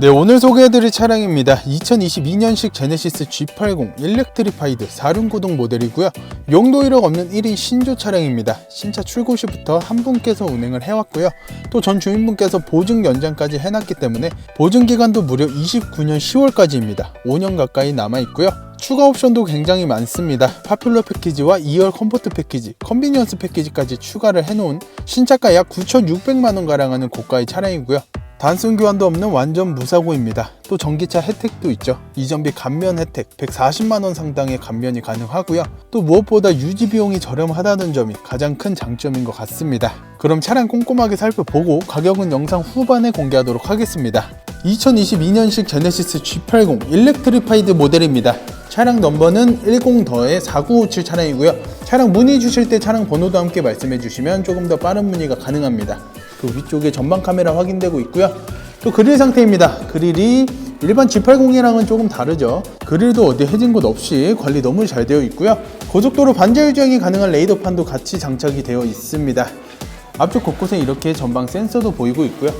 네, 오늘 소개해드릴 차량입니다. 2022년식 제네시스 G80 일렉트리파이드 4륜구동 모델이고요. 용도 이력 없는 1인 신조 차량입니다. 신차 출고 시부터 한 분께서 운행을 해왔고요. 또 전 주인분께서 보증 연장까지 해놨기 때문에 보증 기간도 무려 29년 10월까지입니다. 5년 가까이 남아있고요. 추가 옵션도 굉장히 많습니다. 파퓰러 패키지와 2열 컴포트 패키지, 컨비니언스 패키지까지 추가를 해놓은 신차가 약 9,600만원 가량 하는 고가의 차량이고요. 단순 교환도 없는 완전 무사고입니다. 또 전기차 혜택도 있죠. 이전비 감면 혜택 140만원 상당의 감면이 가능하고요. 또 무엇보다 유지 비용이 저렴하다는 점이 가장 큰 장점인 것 같습니다. 그럼 차량 꼼꼼하게 살펴보고 가격은 영상 후반에 공개하도록 하겠습니다. 2022년식 제네시스 G80 일렉트리파이드 모델입니다. 차량 넘버는 10-4957 차량이고요. 차량 문의 주실 때 차량 번호도 함께 말씀해 주시면 조금 더 빠른 문의가 가능합니다. 그 위쪽에 전방 카메라 확인되고 있고요. 또 그릴 상태입니다. 그릴이 일반 G80이랑은 조금 다르죠. 그릴도 어디 해진 곳 없이 관리 너무 잘 되어 있고요. 고속도로 반자율 주행이 가능한 레이더판도 같이 장착이 되어 있습니다. 앞쪽 곳곳에 이렇게 전방 센서도 보이고 있고요.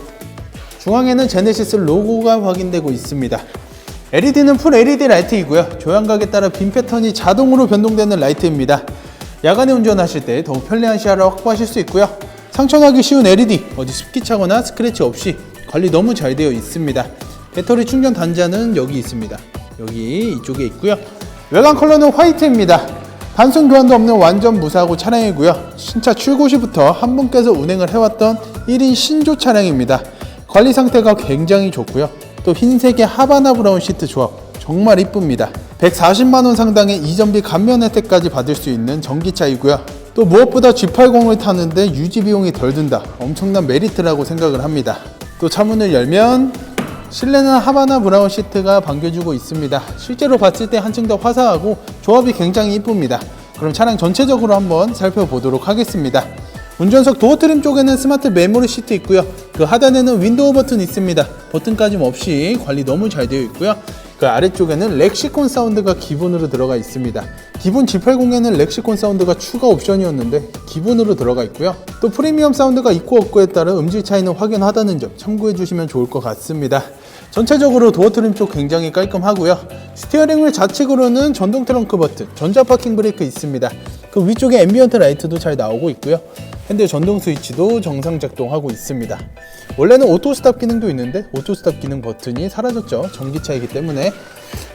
중앙에는 제네시스 로고가 확인되고 있습니다. LED는 풀 LED 라이트이고요. 조향각에 따라 빔 패턴이 자동으로 변동되는 라이트입니다. 야간에 운전하실 때 더욱 편리한 시야를 확보하실 수 있고요. 상처나기 쉬운 LED, 어디 습기 차거나 스크래치 없이 관리 너무 잘 되어 있습니다. 배터리 충전 단자는 여기 있습니다. 여기 이쪽에 있고요. 외관 컬러는 화이트입니다. 단순 교환도 없는 완전 무사고 차량이고요. 신차 출고 시부터 한 분께서 운행을 해왔던 1인 신조 차량입니다. 관리 상태가 굉장히 좋고요. 또 흰색의 하바나 브라운 시트 조합 정말 이쁩니다. 140만원 상당의 이전비 감면 혜택까지 받을 수 있는 전기차이고요. 또 무엇보다 G80을 타는데 유지 비용이 덜 든다. 엄청난 메리트라고 생각을 합니다. 또 차문을 열면 실내는 하바나 브라운 시트가 반겨주고 있습니다. 실제로 봤을 때 한층 더 화사하고 조합이 굉장히 이쁩니다. 그럼 차량 전체적으로 한번 살펴보도록 하겠습니다. 운전석 도어 트림 쪽에는 스마트 메모리 시트 있고요. 그 하단에는 윈도우 버튼 있습니다. 버튼까지 없이 관리 너무 잘 되어 있고요. 그 아래쪽에는 렉시콘 사운드가 기본으로 들어가 있습니다. 기본 G80에는 렉시콘 사운드가 추가 옵션이었는데 기본으로 들어가 있고요. 또 프리미엄 사운드가 있고 없고에 따라 음질 차이는 확연하다는 점 참고해 주시면 좋을 것 같습니다. 전체적으로 도어 트림 쪽 굉장히 깔끔하고요. 스티어링 휠 좌측으로는 전동 트렁크 버튼, 전자 파킹 브레이크 있습니다. 그 위쪽에 앰비언트 라이트도 잘 나오고 있고요. 핸들 전동 스위치도 정상 작동하고 있습니다. 원래는 오토 스탑 기능도 있는데 오토 스탑 기능 버튼이 사라졌죠. 전기차이기 때문에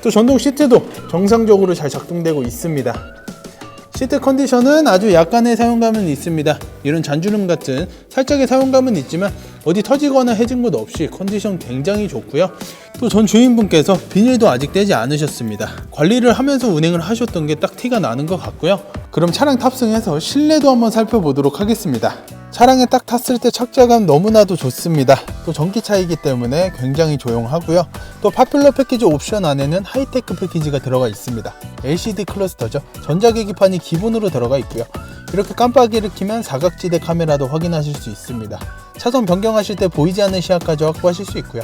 또 전동 시트도 정상적으로 잘 작동되고 있습니다. 시트 컨디션은 아주 약간의 사용감은 있습니다. 이런 잔주름 같은 살짝의 사용감은 있지만 어디 터지거나 해진 곳 없이 컨디션 굉장히 좋고요. 또 전 주인분께서 비닐도 아직 떼지 않으셨습니다. 관리를 하면서 운행을 하셨던 게 딱 티가 나는 것 같고요. 그럼 차량 탑승해서 실내도 한번 살펴보도록 하겠습니다. 차량에 딱 탔을 때 착자감 너무나도 좋습니다. 또 전기차이기 때문에 굉장히 조용하고요. 또 파퓰러 패키지 옵션 안에는 하이테크 패키지가 들어가 있습니다. LCD 클러스터죠. 전자계기판이 기본으로 들어가 있고요. 이렇게 깜빡이를 키면 사각지대 카메라도 확인하실 수 있습니다. 차선 변경하실 때 보이지 않는 시야까지 확보하실 수 있고요.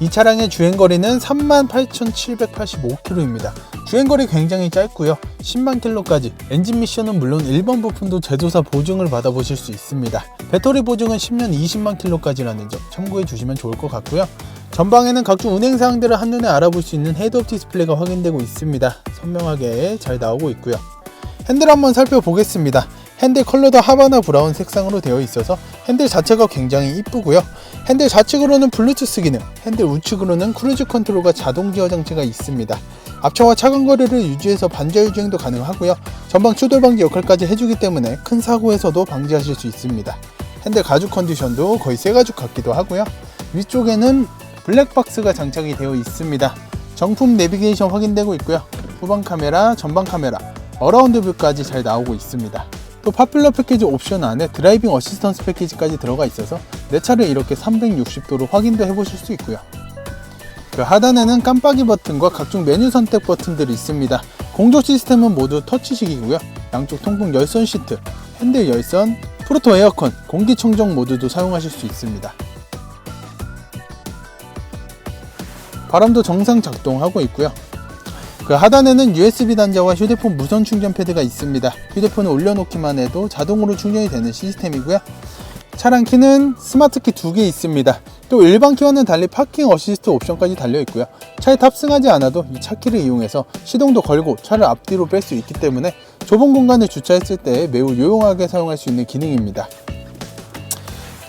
이 차량의 주행거리는 38,785km입니다. 주행거리 굉장히 짧고요. 10만 킬로까지 엔진 미션은 물론 1번 부품도 제조사 보증을 받아보실 수 있습니다. 배터리 보증은 10년 20만 킬로까지라는 점 참고해 주시면 좋을 것 같고요. 전방에는 각종 운행 사항들을 한눈에 알아볼 수 있는 헤드업 디스플레이가 확인되고 있습니다. 선명하게 잘 나오고 있고요. 핸들 한번 살펴보겠습니다. 핸들 컬러도 하바나 브라운 색상으로 되어 있어서 핸들 자체가 굉장히 이쁘고요. 핸들 좌측으로는 블루투스 기능, 핸들 우측으로는 크루즈 컨트롤과 자동 기어 장치가 있습니다. 앞차와 차간 거리를 유지해서 반자율 주행도 가능하고요. 전방 추돌 방지 역할까지 해주기 때문에 큰 사고에서도 방지하실 수 있습니다. 핸들 가죽 컨디션도 거의 새 가죽 같기도 하고요. 위쪽에는 블랙박스가 장착이 되어 있습니다. 정품 내비게이션 확인되고 있고요. 후방 카메라, 전방 카메라, 어라운드 뷰까지 잘 나오고 있습니다. 또 파퓰러 패키지 옵션 안에 드라이빙 어시스턴스 패키지까지 들어가 있어서 내 차를 이렇게 360도로 확인도 해보실 수 있고요. 그 하단에는 깜빡이 버튼과 각종 메뉴 선택 버튼들이 있습니다. 공조 시스템은 모두 터치식이고요. 양쪽 통풍 열선 시트, 핸들 열선, 프로토 에어컨, 공기청정 모드도 사용하실 수 있습니다. 바람도 정상 작동하고 있고요. 그그 하단에는 USB 단자와 휴대폰 무선 충전 패드가 있습니다. 휴대폰을 올려놓기만 해도 자동으로 충전이 되는 시스템이고요. 차량 키는 스마트 키 두 개 있습니다. 또 일반 키와는 달리 파킹 어시스트 옵션까지 달려 있고요. 차에 탑승하지 않아도 이 차 키를 이용해서 시동도 걸고 차를 앞뒤로 뺄 수 있기 때문에 좁은 공간에 주차했을 때 매우 유용하게 사용할 수 있는 기능입니다.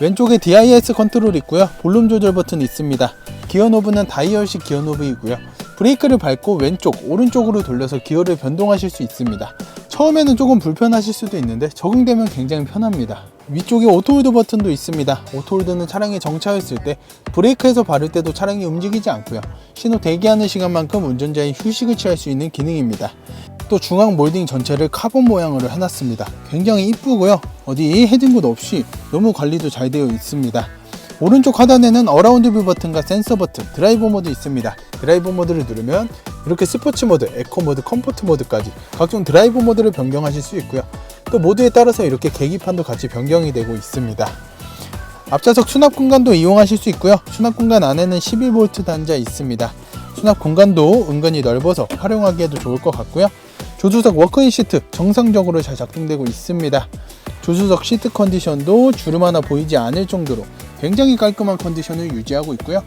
왼쪽에 DIS 컨트롤 있고요. 볼륨 조절 버튼 있습니다. 기어 노브는 다이얼식 기어 노브이고요. 브레이크를 밟고 왼쪽, 오른쪽으로 돌려서 기어를 변동하실 수 있습니다. 처음에는 조금 불편하실 수도 있는데 적응되면 굉장히 편합니다. 위쪽에 오토홀드 버튼도 있습니다. 오토홀드는 차량에 정차했을 때 브레이크에서 바를 때도 차량이 움직이지 않고요. 신호 대기하는 시간만큼 운전자의 휴식을 취할 수 있는 기능입니다. 또 중앙 몰딩 전체를 카본 모양으로 해놨습니다. 굉장히 이쁘고요. 어디 헤딩굿 없이 너무 관리도 잘 되어 있습니다. 오른쪽 하단에는 어라운드 뷰 버튼과 센서 버튼, 드라이버 모드 있습니다. 드라이버 모드를 누르면 이렇게 스포츠 모드, 에코 모드, 컴포트 모드까지 각종 드라이버 모드를 변경하실 수 있고요. 또 모드에 따라서 이렇게 계기판도 같이 변경이 되고 있습니다. 앞좌석 수납 공간도 이용하실 수 있고요. 수납 공간 안에는 11V 단자 있습니다. 수납 공간도 은근히 넓어서 활용하기에도 좋을 것 같고요. 조수석 워크인 시트 정상적으로 잘 작동되고 있습니다. 조수석 시트 컨디션도 주름 하나 보이지 않을 정도로 굉장히 깔끔한 컨디션을 유지하고 있고요.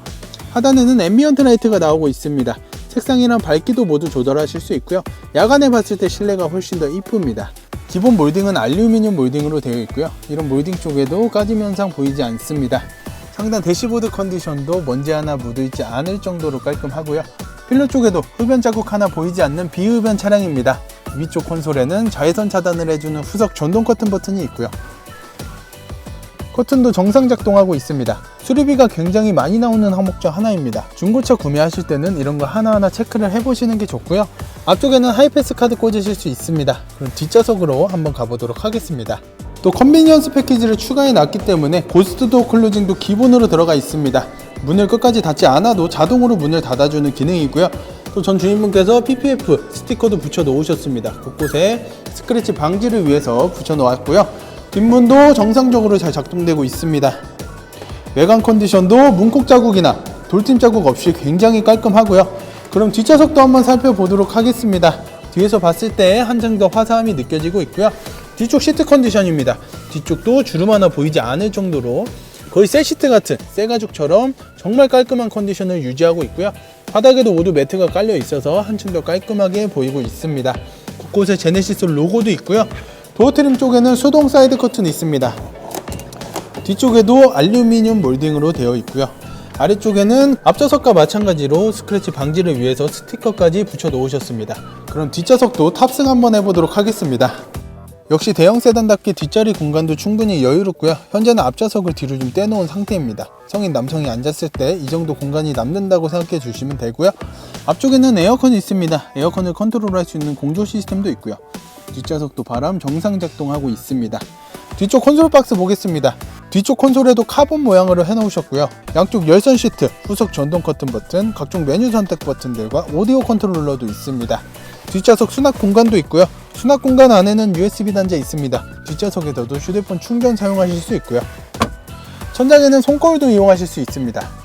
하단에는 앰비언트 라이트가 나오고 있습니다. 색상이랑 밝기도 모두 조절하실 수 있고요. 야간에 봤을 때 실내가 훨씬 더 이쁩니다. 기본 몰딩은 알루미늄 몰딩으로 되어 있고요. 이런 몰딩 쪽에도 까짐 현상 보이지 않습니다. 상단 대시보드 컨디션도 먼지 하나 묻어있지 않을 정도로 깔끔하고요. 필러 쪽에도 흡연 자국 하나 보이지 않는 비흡연 차량입니다. 위쪽 콘솔에는 자외선 차단을 해주는 후석 전동 커튼 버튼이 있고요. 커튼도 정상 작동하고 있습니다. 수리비가 굉장히 많이 나오는 항목 중 하나입니다. 중고차 구매하실 때는 이런 거 하나하나 체크를 해보시는 게 좋고요. 앞쪽에는 하이패스 카드 꽂으실 수 있습니다. 그럼 뒷좌석으로 한번 가보도록 하겠습니다. 또 컨비니언스 패키지를 추가해 놨기 때문에 고스트도 클로징도 기본으로 들어가 있습니다. 문을 끝까지 닫지 않아도 자동으로 문을 닫아주는 기능이고요. 또 전 주인분께서 PPF 스티커도 붙여 놓으셨습니다. 곳곳에 스크래치 방지를 위해서 붙여 놓았고요. 뒷문도 정상적으로 잘 작동되고 있습니다. 외관 컨디션도 문콕 자국이나 돌팀 자국 없이 굉장히 깔끔하고요. 그럼 뒷좌석도 한번 살펴보도록 하겠습니다. 뒤에서 봤을 때 한층 더 화사함이 느껴지고 있고요. 뒤쪽 시트 컨디션입니다. 뒤쪽도 주름 하나 보이지 않을 정도로 거의 새 시트 같은 새 가죽처럼 정말 깔끔한 컨디션을 유지하고 있고요. 바닥에도 모두 매트가 깔려 있어서 한층 더 깔끔하게 보이고 있습니다. 곳곳에 제네시스 로고도 있고요. 도어 트림 쪽에는 수동 사이드 커튼이 있습니다. 뒤쪽에도 알루미늄 몰딩으로 되어 있고요. 아래쪽에는 앞좌석과 마찬가지로 스크래치 방지를 위해서 스티커까지 붙여 놓으셨습니다. 그럼 뒷좌석도 탑승 한번 해보도록 하겠습니다. 역시 대형 세단답게 뒷자리 공간도 충분히 여유롭고요. 현재는 앞좌석을 뒤로 좀 떼놓은 상태입니다. 성인 남성이 앉았을 때 이 정도 공간이 남는다고 생각해 주시면 되고요. 앞쪽에는 에어컨이 있습니다. 에어컨을 컨트롤할 수 있는 공조 시스템도 있고요. 뒷좌석도 바람 정상 작동하고 있습니다. 뒤쪽 콘솔 박스 보겠습니다. 뒤쪽 콘솔에도 카본 모양으로 해놓으셨고요. 양쪽 열선 시트, 후석 전동 커튼 버튼, 각종 메뉴 선택 버튼들과 오디오 컨트롤러도 있습니다. 뒷좌석 수납 공간도 있고요. 수납 공간 안에는 USB 단자 있습니다. 뒷좌석에서도 휴대폰 충전 사용하실 수 있고요. 천장에는 손거울도 이용하실 수 있습니다.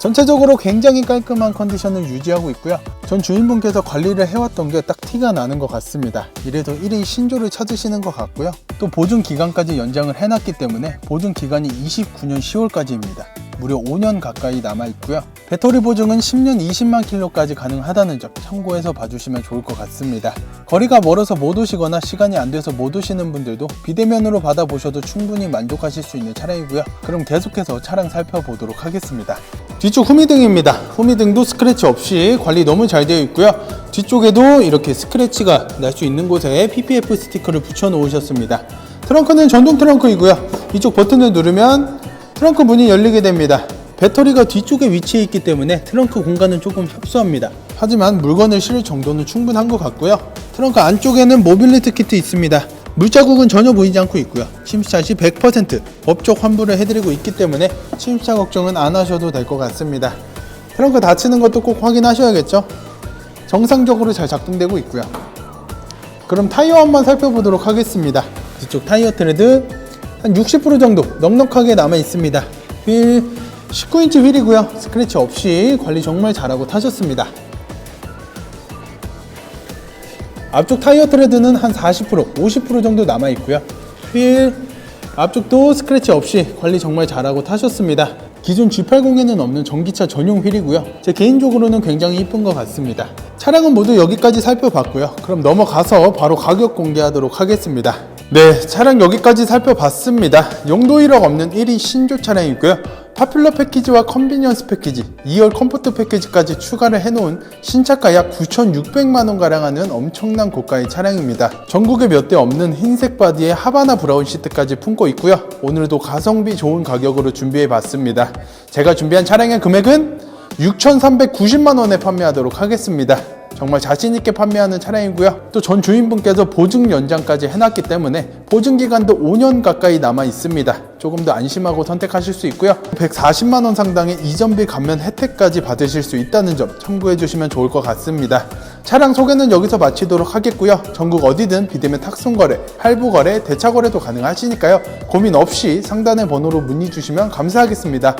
전체적으로 굉장히 깔끔한 컨디션을 유지하고 있고요. 전 주인분께서 관리를 해왔던 게 딱 티가 나는 것 같습니다. 이래서 1인 신조를 찾으시는 것 같고요. 또 보증 기간까지 연장을 해놨기 때문에 보증 기간이 29년 10월까지입니다. 무려 5년 가까이 남아 있고요. 배터리 보증은 10년 20만 킬로까지 가능하다는 점 참고해서 봐주시면 좋을 것 같습니다. 거리가 멀어서 못 오시거나 시간이 안 돼서 못 오시는 분들도 비대면으로 받아보셔도 충분히 만족하실 수 있는 차량이고요. 그럼 계속해서 차량 살펴보도록 하겠습니다. 뒤쪽 후미등입니다. 후미등도 스크래치 없이 관리 너무 잘 되어 있고요. 뒤쪽에도 이렇게 스크래치가 날 수 있는 곳에 PPF 스티커를 붙여 놓으셨습니다. 트렁크는 전동 트렁크이고요. 이쪽 버튼을 누르면 트렁크 문이 열리게 됩니다. 배터리가 뒤쪽에 위치해 있기 때문에 트렁크 공간은 조금 협소합니다. 하지만 물건을 실을 정도는 충분한 것 같고요. 트렁크 안쪽에는 모빌리티 키트 있습니다. 물자국은 전혀 보이지 않고 있고요. 침수차 시100% 법적 환불을 해드리고 있기 때문에 침수차 걱정은 안 하셔도 될 것 같습니다. 트렁크 닫히는 것도 꼭 확인하셔야겠죠? 정상적으로 잘 작동되고 있고요. 그럼 타이어 한번 살펴보도록 하겠습니다. 뒤쪽 타이어 트레드 한 60% 정도 넉넉하게 남아 있습니다. 휠 19인치 휠이고요. 스크래치 없이 관리 정말 잘하고 타셨습니다. 앞쪽 타이어 트레드는 한 40%, 50% 정도 남아 있고요. 휠 앞쪽도 스크래치 없이 관리 정말 잘하고 타셨습니다. 기존 G80에는 없는 전기차 전용 휠이고요. 제 개인적으로는 굉장히 이쁜 것 같습니다. 차량은 모두 여기까지 살펴봤고요. 그럼 넘어가서 바로 가격 공개하도록 하겠습니다. 네, 차량 여기까지 살펴봤습니다. 용도 1억 없는 1위 신조 차량이고요. 파퓰러 패키지와 컨비니언스 패키지, 2열 컴포트 패키지까지 추가를 해놓은 신차가 약 9,600만원 가량 하는 엄청난 고가의 차량입니다. 전국에 몇 대 없는 흰색 바디에 하바나 브라운 시트까지 품고 있고요. 오늘도 가성비 좋은 가격으로 준비해 봤습니다. 제가 준비한 차량의 금액은 6,390만원에 판매하도록 하겠습니다. 정말 자신있게 판매하는 차량이고요. 또 전 주인분께서 보증 연장까지 해놨기 때문에 보증 기간도 5년 가까이 남아 있습니다. 조금 더 안심하고 선택하실 수 있고요. 140만원 상당의 이전비 감면 혜택까지 받으실 수 있다는 점 참고해 주시면 좋을 것 같습니다. 차량 소개는 여기서 마치도록 하겠고요. 전국 어디든 비대면 탁송거래, 할부거래, 대차거래도 가능하시니까요. 고민 없이 상단의 번호로 문의 주시면 감사하겠습니다.